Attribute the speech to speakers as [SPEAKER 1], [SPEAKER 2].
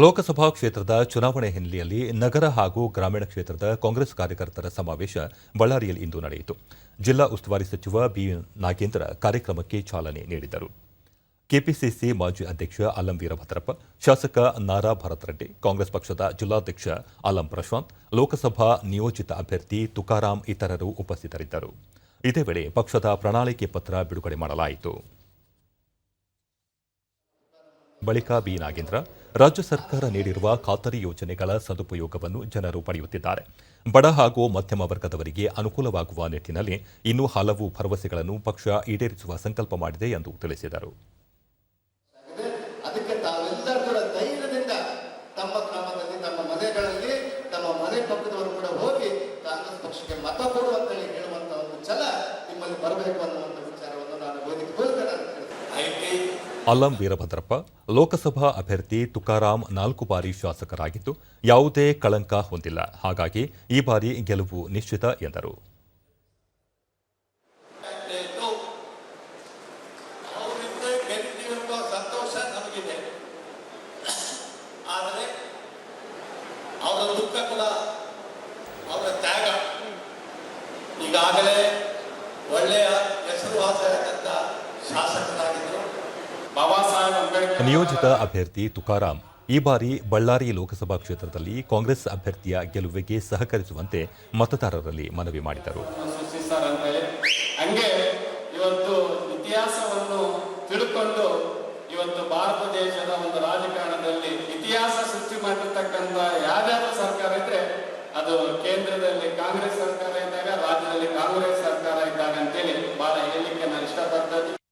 [SPEAKER 1] ಲೋಕಸಭಾ ಕ್ಷೇತ್ರದ ಚುನಾವಣೆ ಹಿನ್ನೆಲೆಯಲ್ಲಿ ನಗರ ಹಾಗೂ ಗ್ರಾಮೀಣ ಕ್ಷೇತ್ರದ ಕಾಂಗ್ರೆಸ್ ಕಾರ್ಯಕರ್ತರ ಸಮಾವೇಶ ಬಳ್ಳಾರಿಯಲ್ಲಿ ಇಂದು ನಡೆಯಿತು. ಜಿಲ್ಲಾ ಉಸ್ತುವಾರಿ ಸಚಿವ ಬಿ ನಾಗೇಂದ್ರ ಕಾರ್ಯಕ್ರಮಕ್ಕೆ ಚಾಲನೆ ನೀಡಿದರು. ಕೆಪಿಸಿಸಿ ಮಾಜಿ ಅಧ್ಯಕ್ಷ ಅಲಂ ವೀರಭದ್ರಪ್ಪ, ಶಾಸಕ ನಾರಾ ಭರತ್ ರೆಡ್ಡಿ ಕಾಂಗ್ರೆಸ್ ಪಕ್ಷದ ಜಿಲ್ಲಾಧ್ಯಕ್ಷ ಅಲಂ ಪ್ರಶಾಂತ್, ಲೋಕಸಭಾ ನಿಯೋಜಿತ ಅಭ್ಯರ್ಥಿ ತುಕಾರಾಂ ಇತರರು ಉಪಸ್ಥಿತರಿದ್ದರು. ಇದೇ ವೇಳೆ ಪಕ್ಷದ ಪ್ರಣಾಳಿಕೆ ಪತ್ರ ಬಿಡುಗಡೆ ಮಾಡಲಾಯಿತು. ಬಳಿಕ ಬಿ ನಾಗೇಂದ್ರ ರಾಜ್ಯ ಸರ್ಕಾರ ನೀಡಿರುವ ಖಾತರಿ ಯೋಜನೆಗಳ ಸದುಪಯೋಗವನ್ನು ಜನರು ಪಡೆಯುತ್ತಿದ್ದಾರೆ. ಬಡ ಹಾಗೂ ಮಧ್ಯಮ ವರ್ಗದವರಿಗೆ ಅನುಕೂಲವಾಗುವ ನಿಟ್ಟಿನಲ್ಲಿ ಇನ್ನೂ ಹಲವು ಭರವಸೆಗಳನ್ನು ಪಕ್ಷ ಈಡೇರಿಸುವ ಸಂಕಲ್ಪ ಮಾಡಿದೆ ಎಂದು ತಿಳಿಸಿದರು.
[SPEAKER 2] ಬರಬೇಕು ಅನ್ನುವಂಥ
[SPEAKER 1] ಅಲ್ಲಂ ವೀರಭದ್ರಪ್ಪ, ಲೋಕಸಭಾ ಅಭ್ಯರ್ಥಿ ತುಕಾರಾಂ ನಾಲ್ಕು ಬಾರಿ ಶಾಸಕರಾಗಿದ್ದು ಯಾವುದೇ ಕಳಂಕ ಹೊಂದಿಲ್ಲ. ಹಾಗಾಗಿ ಈ ಬಾರಿ ಗೆಲುವು ನಿಶ್ಚಿತ ಎಂದರು.
[SPEAKER 3] ಈಗಾಗಲೇ ಒಳ್ಳೆಯ ಹೆಸರುವಾಸಿಯಾದಂಥ ಸಂತೋಷ
[SPEAKER 1] ನಿಯೋಜಿತ ಅಭ್ಯರ್ಥಿ ತುಕಾರಾಂ, ಈ ಬಾರಿ ಬಳ್ಳಾರಿ ಲೋಕಸಭಾ ಕ್ಷೇತ್ರದಲ್ಲಿ ಕಾಂಗ್ರೆಸ್ ಅಭ್ಯರ್ಥಿಯ ಗೆಲುವಿಗೆ ಸಹಕರಿಸುವಂತೆ ಮತದಾರರಲ್ಲಿ ಮನವಿ ಮಾಡಿದರು.
[SPEAKER 4] ಇವತ್ತು ಇತಿಹಾಸವನ್ನು ತಿಳ್ಕೊಂಡು ಇವತ್ತು ಭಾರತ ದೇಶದ ಒಂದು ರಾಜಕಾರಣದಲ್ಲಿ ಇತಿಹಾಸ ಸೃಷ್ಟಿ ಮಾಡಿರ್ತಕ್ಕಂಥ ಯಾವ್ದಾದ್ರು ಸರ್ಕಾರ ಇದ್ರೆ ಅದು ಕೇಂದ್ರದಲ್ಲಿ ಕಾಂಗ್ರೆಸ್ ಸರ್ಕಾರ ಇದ್ದಾಗ ರಾಜ್ಯದಲ್ಲಿ ಕಾಂಗ್ರೆಸ್